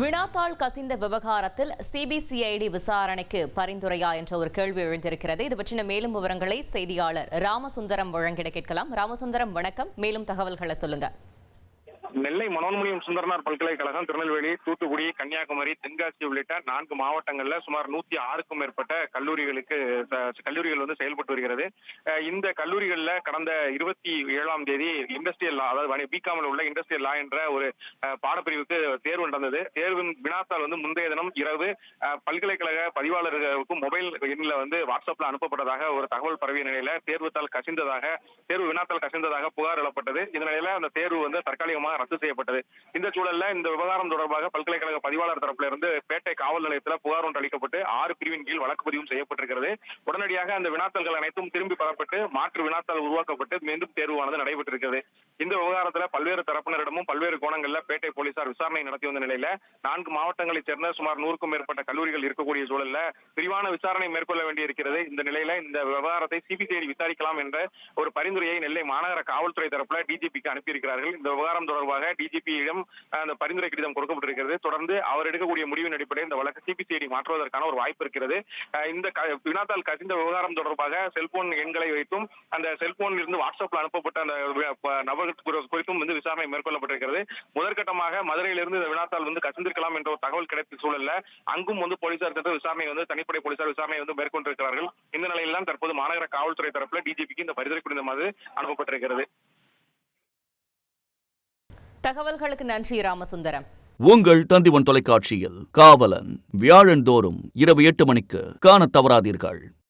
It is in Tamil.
வினாத்தாள் கசிந்த விவகாரத்தில் சிபிசிஐடி விசாரணைக்கு பரிந்துரையா என்ற ஒரு கேள்வி எழுந்திருக்கிறது. இது பற்றின மேலும் விவரங்களை செய்தியாளர் ராமசுந்தரம் வழங்கிட கேட்கலாம். ராமசுந்தரம் வணக்கம். மேலும் தகவல்களை சொல்லுங்க. நெல்லை மனோன்மணியம் சுந்தரனார் பல்கலைக்கழகம் திருநெல்வேலி தூத்துக்குடி கன்னியாகுமரி தென்காசி உள்ளிட்ட நான்கு மாவட்டங்கள்ல சுமார் நூத்தி ஆறுக்கும் மேற்பட்ட கல்லூரிகளுக்கு கல்லூரிகள் வந்து செயல்பட்டு வருகிறது. இந்த கல்லூரிகள்ல கடந்த இருபத்தி ஏழாம் தேதி இண்டஸ்ட்ரியல் லா அதாவது பிகாமில் உள்ள இண்டஸ்ட்ரியல் லா என்ற ஒரு பாடப்பிரிவுக்கு தேர்வு நடந்தது. தேர்வின் வினாத்தால் வந்து முந்தைய தினம் இரவு பல்கலைக்கழக பதிவாளர்களுக்கும் மொபைல் எண்ணில் வந்து வாட்ஸ்அப்ல அனுப்பப்பட்டதாக ஒரு தகவல் பரவிய நிலையில தேர்வுத்தால் கசிந்ததாக தேர்வு வினாத்தால் கசிந்ததாக புகார் எழப்பட்டது இந்த நிலையில அந்த தேர்வு வந்து தற்காலிகமாக ரத்து செய்யப்பட்டது. இந்த சூழல்ல இந்த விவகாரம் தொடர்பாக பல்கலைக்கழக பதிவாளர் தரப்புல இருந்து பேட்டை காவல் நிலையத்தில் புகார் ஒன்று அளிக்கப்பட்டு ஆறு பிரிவின் கீழ் வழக்கு பதிவும் செய்யப்பட்டிருக்கிறது. உடனடியாக அந்த வினாத்தல்கள் அனைத்தும் திரும்பி பெறப்பட்டு மாற்று வினாத்தால் உருவாக்கப்பட்டு மீண்டும் தேர்வானது நடைபெற்றிருக்கிறது. இந்த விவகாரத்துல பல்வேறு தரப்பினரிடமும் பல்வேறு கோணங்கள்ல பேட்டை போலீசார் விசாரணை நடத்தி வந்த நிலையில நான்கு மாவட்டங்களைச் சேர்ந்த சுமார் நூறுக்கும் மேற்பட்ட கல்லூரிகள் இருக்கக்கூடிய சூழல்ல விரிவான விசாரணை மேற்கொள்ள வேண்டியிருக்கிறது. இந்த நிலையில இந்த விவகாரத்தை சிபிசிஐடி விசாரிக்கலாம் என்ற ஒரு பரிந்துரையை நெல்லை மாநகர காவல்துறை தரப்புல டிஜிபிக்கு அனுப்பியிருக்கிறார்கள். இந்த விவகாரம் தொடர்பாக டிஜிபியிடம் அந்த பரிந்துரை கடிதம் கொடுக்கப்பட்டிருக்கிறது. தொடர்ந்து அவர் எடுக்கக்கூடிய முடிவின் அடிப்படையில் இந்த வழக்கு சிபிசிஐடி மாற்றுவதற்கான ஒரு வாய்ப்பு இருக்கிறது. இந்த வினாத்தால் கசிந்த விவகாரம் தொடர்பாக செல்போன் எண்களை வைத்தும் அந்த செல்போனில் இருந்து வாட்ஸ்அப்ல அனுப்பப்பட்ட அந்த நபர்கள் குறி- குறித்தும் வந்து விசாரணை மேற்கொள்ளப்பட்டிருக்கிறது. முதற்கட்டமாக மதுரையிலிருந்து இந்த வினாத்தாள் வந்து கசிந்திருக்கலாம் என்ற ஒரு தகவல் கிடைத்த சூழல்ல அங்கும் வந்து போலீசார் தரப்பு விசாரணை வந்து தனிப்படை போலீசார் விசாரணை வந்து மேற்கொண்டிருக்கிறார்கள். இந்த நிலையில் தான் தற்போது மாநகர காவல்துறை தரப்புல டிஜிபிக்கு இந்த பரிந்துரை கடிதமானது அனுப்பப்பட்டிருக்கிறது. தகவல்களுக்கு நன்றி ராமசுந்தரம். உங்கள் தந்திவன் தொலைக்காட்சியில் காவலன் வியாழந்தோறும் இரவு எட்டு மணிக்கு காணத் தவறாதீர்கள்.